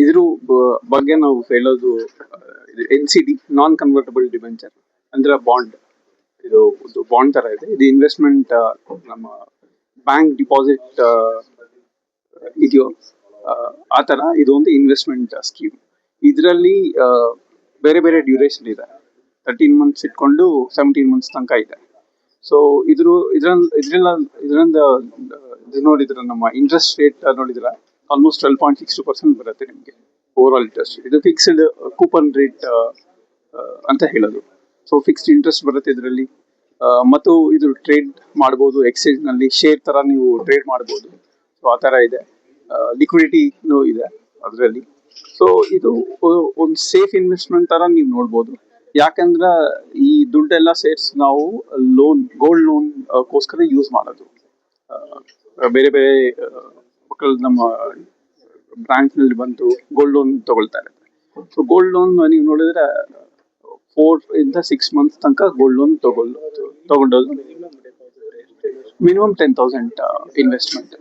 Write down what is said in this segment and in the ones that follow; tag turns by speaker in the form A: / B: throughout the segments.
A: ಇದ್ರ ಬಗ್ಗೆ ನಾವು ಹೇಳೋದು N C D non convertible debenture ಅಂದ್ರೆ ಬಾಂಡ್ ಇದು ಬಾಂಡ್ ತರ ಇದೆ. ಇದು ಇನ್ವೆಸ್ಟ್ಮೆಂಟ್ ನಮ್ಮ ಬ್ಯಾಂಕ್ ಡಿಪಾಸಿಟ್ ಇದೆಯೋ ಆ, ತರ ಇದೊಂದು ಒಂದು ಇನ್ವೆಸ್ಟ್ಮೆಂಟ್ ಸ್ಕೀಮ್ ಇದರಲ್ಲಿ ಬೇರೆ ಬೇರೆ ಡ್ಯೂರೇಷನ್ ಇದೆ. ತರ್ಟೀನ್ ಮಂತ್ಸ್ ಇಟ್ಕೊಂಡು ಸೆವೆಂಟೀನ್ ಮಂತ್ಸ್ ತನಕ ಇದೆ. ಸೊ ಇದ್ರ ಇದ್ರಿಂದ ಇದ್ರಲ್ಲ, ಇದರಿಂದ, ಇದು ನೋಡಿದ್ರೆ ನಮ್ಮ ಇಂಟ್ರೆಸ್ಟ್ ರೇಟ್ ನೋಡಿದ್ರೆ almost twelve point six two percent ಬರುತ್ತೆ ನಿಮಗೆ ಓವರ್ ಆಲ್ ಇಂಟ್ರೆಸ್ಟ್ ಇದು ಫಿಕ್ಸ್ಡ್ ಕೂಪನ್ ರೇಟ್ ಅಂತ ಹೇಳೋದು. ಸೊ ಫಿಕ್ಸ್ಡ್ ಇಂಟ್ರೆಸ್ಟ್ ಬರುತ್ತೆ ಇದರಲ್ಲಿ. ಮತ್ತು ಇದು ಟ್ರೇಡ್ ಮಾಡ್ಬೋದು ಎಕ್ಸ್ಚೇಂಜ್ನಲ್ಲಿ ಶೇರ್ ತರ ನೀವು ಟ್ರೇಡ್ ಮಾಡ್ಬೋದು. ಸೊ ಆ ತರ ಇದೆ. ಲಿಕ್ವಿಡಿಟಿನೂ ಇದೆ ಅದರಲ್ಲಿ. ಸೊ ಇದು ಒಂದು ಸೇಫ್ ಇನ್ವೆಸ್ಟ್ಮೆಂಟ್ ಥರ ನೀವು ನೋಡ್ಬೋದು. ಯಾಕಂದ್ರೆ ಈ ದುಡ್ಡೆಲ್ಲ ಸೇರ್ಸ್ ನಾವು ಲೋನ್ ಗೋಲ್ಡ್ ಲೋನ್ ಗೋಸ್ಕರ ಯೂಸ್ ಮಾಡೋದು. ಬೇರೆ ಬೇರೆ ಮಕ್ಕಳು ನಮ್ಮ ಬ್ಯಾಂಕ್ನಲ್ಲಿ ಬಂದು ಗೋಲ್ಡ್ ಲೋನ್ ತಗೊಳ್ತಾರೆ ಸೊ ಗೋಲ್ಡ್ ಲೋನ್ ನೀವು ನೋಡಿದ್ರೆ ಫೋರ್ ಇಂದ ಸಿಕ್ಸ್ ಮಂತ್ಸ್ ತನಕ ಗೋಲ್ಡ್ ಲೋನ್ ತಗೊಳ್, ತಗೊಂಡೋದು. ಮಿನಿಮಮ್ ಟೆನ್ ತೌಸಂಡ್ ಇನ್ವೆಸ್ಟ್ಮೆಂಟ್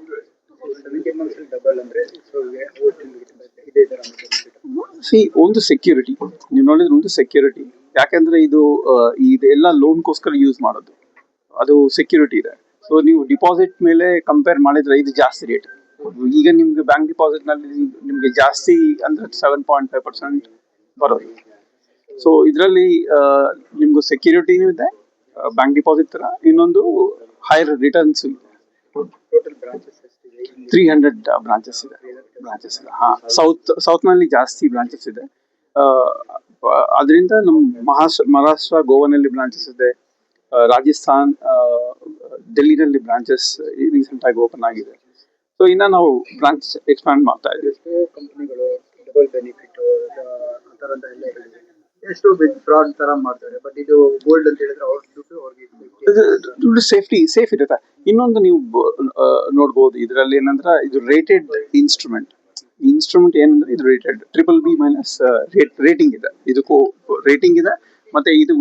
B: ಸಿ
A: ಒಂದು ಸೆಕ್ಯೂರಿಟಿ ನೀವು ನೋಡಿದ್ರೆ ಒಂದು ಸೆಕ್ಯೂರಿಟಿ ಯಾಕಂದ್ರೆ ಇದು ಇದೆಲ್ಲ ಲೋನ್ಗೋಸ್ಕರ ಯೂಸ್ ಮಾಡೋದು. ಅದು ಸೆಕ್ಯೂರಿಟಿ ಇದೆ. ಸೊ ನೀವು ಡಿಪಾಸಿಟ್ ಮೇಲೆ ಕಂಪೇರ್ ಮಾಡಿದ್ರೆ ಇದು ಜಾಸ್ತಿ ರೇಟ್ ಈಗ ನಿಮ್ಗೆ ಬ್ಯಾಂಕ್ ಡಿಪಾಸಿಟ್ನಲ್ಲಿ ನಿಮ್ಗೆ ಜಾಸ್ತಿ ಅಂದ್ರೆ ಸೆವೆನ್ ಪಾಯಿಂಟ್ ಫೈವ್ ಪರ್ಸೆಂಟ್ ಬರೋದು. ಸೊ ಇದರಲ್ಲಿ ನಿಮ್ಗೆ ಸೆಕ್ಯೂರಿಟಿನೂ ಇದೆ ಬ್ಯಾಂಕ್ ಡಿಪಾಸಿಟ್ ತರ. ಇನ್ನೊಂದು ಹೈಯರ್ ರಿಟರ್ನ್ಸ್ ಇದೆ. ತ್ರೀ ಹಂಡ್ರೆಡ್ ಬ್ರಾಂಚಸ್ ಇದೆ. ಬ್ರಾಂಚಸ್ ಇದೆ. ಹಾ ಸೌತ್ ಸೌತ್ನಲ್ಲಿ ಜಾಸ್ತಿ ಬ್ರಾಂಚಸ್ ಇದೆ. ಅದರಿಂದ ನಮ್ಮ ಮಹಾರಾಷ್ಟ್ರ ಮಹಾರಾಷ್ಟ್ರ ಗೋವಾನಲ್ಲಿ ಬ್ರಾಂಚಸ್ ಇದೆ. ರಾಜಸ್ಥಾನ್ ಡೆಲ್ಲಿನಲ್ಲಿ ಬ್ರಾಂಚಸ್ ರೀಸೆಂಟ್ ಆಗಿ ಓಪನ್ ಆಗಿದೆ. ಸೊ ಇನ್ನ ನಾವು ಬ್ರಾಂಚ್ ಎಕ್ಸ್ಪ್ಯಾಂಡ್ ಮಾಡ್ತಾ ಇದ್ದೀವಿ.
B: ಕಂಪನಿಗಳು ಡಬಲ್ ಬೆನಿಫಿಟ್ ಎಷ್ಟೋ ಫ್ರಾಡ್ ತರ ಮಾಡ್ತಾರೆ. ಬಟ್ ಇದು ಗೋಲ್ಡ್ ಅಂತ ಹೇಳಿದ್ರೆ ಅವ್ರ ದುಡ್ಡು ಅವ್ರಿಗೆ
A: ದುಡ್ಡು ಸೇಫ್ಟಿ ಸೇಫ್ ಇರುತ್ತೆ? ಇನ್ನೊಂದು ನೀವು ನೋಡಬಹುದು ನೋಡ್ಬೋದು. ಇದರಲ್ಲಿ ಏನಂದ್ರೆ ಇದು ರೇಟೆಡ್ ಇನ್ಸ್ಟ್ರೂಮೆಂಟ್ ಇನ್ಸ್ಟ್ರೂಮೆಂಟ್ ಏನಂದ್ರೆ ಇದು rated triple B minus rating ಇದೆ. ಇದಕ್ಕೂ ರೇಟಿಂಗ್ ಇದೆ ಮತ್ತೆ ಇದು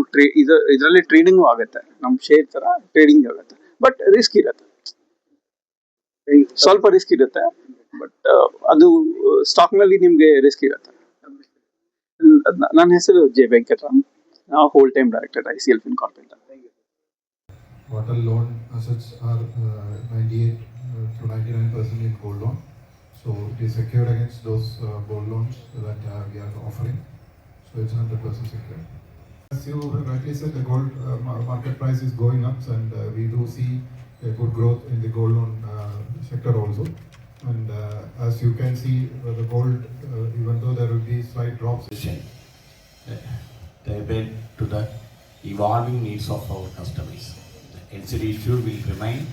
A: ಇದರಲ್ಲಿ ಟ್ರೇಡಿಂಗು ಆಗುತ್ತೆ. ನಮ್ಮ ಶೇರ್ ತರ ಟ್ರೇಡಿಂಗ್ ಆಗುತ್ತೆ. ಬಟ್ ರಿಸ್ಕ್ ಇರುತ್ತೆ. ಸ್ವಲ್ಪ ರಿಸ್ಕ್ ಇರುತ್ತೆ ಬಟ್ ಅದು ಸ್ಟಾಕ್ನಲ್ಲಿ ನಿಮ್ಗೆ ರಿಸ್ಕ್ ಇರುತ್ತೆ. ನನ್ನ ಹೆಸರು ಜೆ ವೆಂಕಟರಾಮ್. ನಾವು whole time director I C L fin corporate
C: Total loan assets are uh, 98 uh, to 99% in gold loan. So it is secured against those uh, gold loans that uh, we are offering. So it's 100 percent secured. As you rightly said, the gold uh, market price is going up and uh, we do see a good growth in the gold loan uh, sector also. And uh, as you can see, uh, the gold, uh, even though there will be slight drops
D: position tailored to the evolving needs of our customers. The NCD issue will remain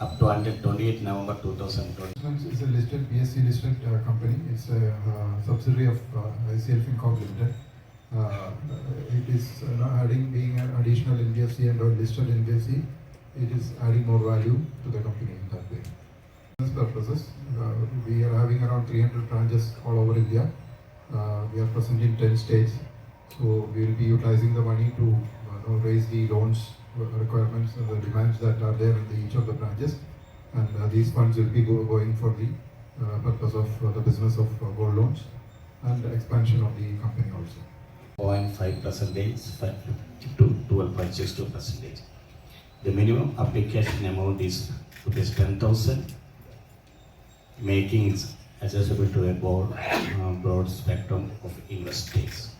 D: up to until 28 November 2020.
C: It's a listed, BSC listed uh, company. It's a uh, subsidiary of uh, ICL FinCorp Limited. Uh, It is uh, adding, being an additional NBFC and or listed NBFC, it is adding more value to the company in that way. Business purposes, uh, we are having around 300 branches all over India. Uh, We are present in 10 states. So we will be utilizing the money to raise the loans requirements and the demands that are there in the- each of the branches. And uh, these funds will be go- going for the uh, purpose of uh, the business of gold loans and expansion of the company also.
D: 0.5 percentage to 12.62 percentage. The minimum application amount is rupees 10,000, making it accessible to a broad, uh, broad spectrum of investors.